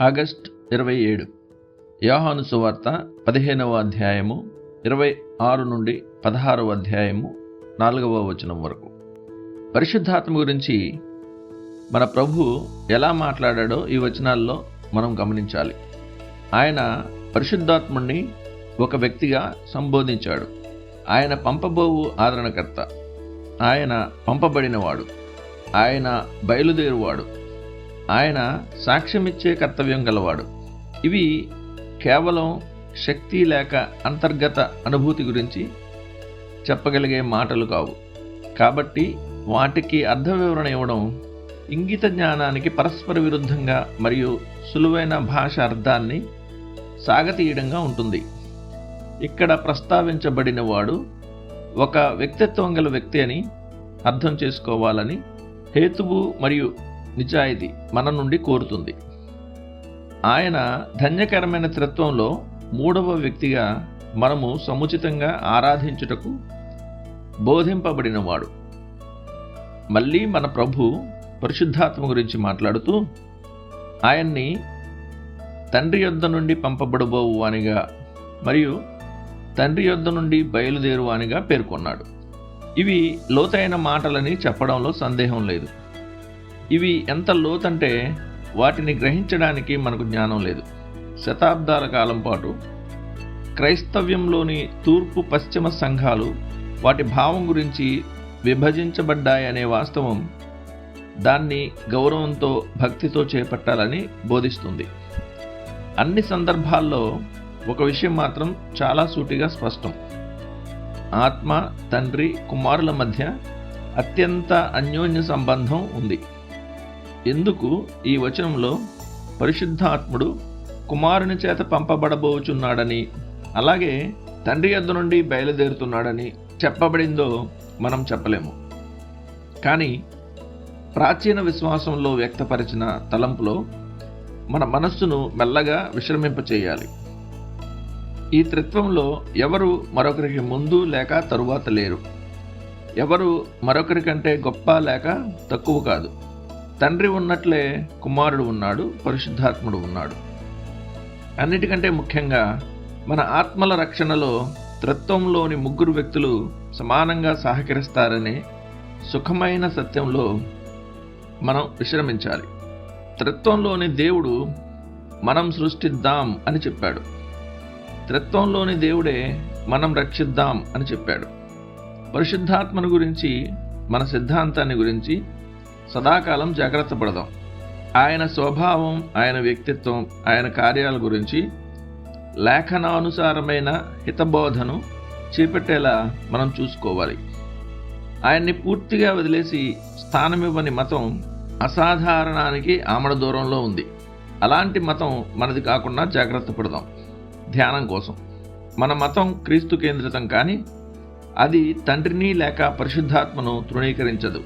August ఇరవై ఏడు. యోహాను సువార్త పదిహేనవ అధ్యాయము ఇరవై ఆరు నుండి పదహారవ అధ్యాయము నాలుగవ వచనం వరకు. పరిశుద్ధాత్మ గురించి మన ప్రభు ఎలా మాట్లాడాడో ఈ వచనాల్లో మనం గమనించాలి. ఆయన పరిశుద్ధాత్ముణ్ణి ఒక వ్యక్తిగా సంబోధించాడు. ఆయన పంపబోవు ఆదరణకర్త. ఆయన పంపబడినవాడు. ఆయన బయలుదేరువాడు. ఆయన సాక్ష్యమిచ్చే కర్తవ్యం గలవాడు. ఇవి కేవలం శక్తి లేక అంతర్గత అనుభూతి గురించి చెప్పగలిగే మాటలు కావు. కాబట్టి వాటికి అర్థ వివరణ ఇవ్వడం ఇంగిత జ్ఞానానికి పరస్పర విరుద్ధంగా మరియు సులువైన భాష అర్థాన్ని సాగతీయడంగా ఉంటుంది. ఇక్కడ ప్రస్తావించబడిన వాడు ఒక వ్యక్తిత్వం గల వ్యక్తి అని అర్థం చేసుకోవాలని హేతువు మరియు నిజాయితీ మన నుండి కోరుతుంది. ఆయన ధన్యకరమైన త్రిత్వంలో మూడవ వ్యక్తిగా మనము సముచితంగా ఆరాధించుటకు బోధింపబడినవాడు. మళ్ళీ మన ప్రభు పరిశుద్ధాత్మ గురించి మాట్లాడుతూ ఆయన్ని తండ్రి యొద్ద నుండి పంపబడబోవు అనిగా మరియు తండ్రి యొద్ద నుండి బయలుదేరువానిగా పేర్కొన్నాడు. ఇవి లోతైన మాటలని చెప్పడంలో సందేహం లేదు. ఇవి ఎంత లోతంటే వాటిని గ్రహించడానికి మనకు జ్ఞానం లేదు. శతాబ్దాల కాలం పాటు క్రైస్తవ్యంలోని తూర్పు పశ్చిమ సంఘాలు వాటి భావం గురించి విభజించబడ్డాయనే వాస్తవం దాన్ని గౌరవంతో భక్తితో చేపట్టాలని బోధిస్తుంది. అన్ని సందర్భాల్లో ఒక విషయం మాత్రం చాలా సూటిగా స్పష్టం. ఆత్మ తండ్రి కుమారుల మధ్య అత్యంత అన్యోన్య సంబంధం ఉంది. ఎందుకు ఈ వచనంలో పరిశుద్ధాత్ముడు కుమారుని చేత పంపబడబోచున్నాడని అలాగే తండ్రి యొద్ద నుండి బయలుదేరుతున్నాడని చెప్పబడిందో మనం చెప్పలేము. కానీ ప్రాచీన విశ్వాసంలో వ్యక్తపరిచిన తలంపులో మన మనస్సును మెల్లగా విశ్రమింపచేయాలి ఈ త్రిత్వంలో ఎవరు మరొకరికి ముందు లేక తరువాత లేరు. ఎవరు మరొకరి కంటే గొప్ప లేక తక్కువ కాదు. తండ్రి ఉన్నట్లే కుమారుడు ఉన్నాడు పరిశుద్ధాత్ముడు ఉన్నాడు. అన్నిటికంటే ముఖ్యంగా మన ఆత్మల రక్షణలో త్రత్వంలోని ముగ్గురు వ్యక్తులు సమానంగా సహకరిస్తారనే సుఖమైన సత్యంలో మనం విశ్రమించాలి. త్రిత్వంలోని దేవుడు మనం సృష్టిద్దాం అని చెప్పాడు. త్రిత్వంలోని దేవుడే మనం రక్షిద్దాం అని చెప్పాడు. పరిశుద్ధాత్మను గురించి మన సిద్ధాంతాన్ని గురించి సదాకాలం జాగ్రత్త పడదాం ఆయన స్వభావం ఆయన వ్యక్తిత్వం ఆయన కార్యాల గురించి లేఖనానుసారమైన హితబోధను చేపట్టేలా మనం చూసుకోవాలి. ఆయన్ని పూర్తిగా వదిలేసి స్థానమివ్వని మతం అసాధారణానికి ఆమడ దూరంలో ఉంది. అలాంటి మతం మనది కాకుండా జాగ్రత్త పడదాం. ధ్యానం కోసం. మన మతం క్రీస్తు కేంద్రితం కానీ అది తండ్రిని లేక పరిశుద్ధాత్మను తృణీకరించదు.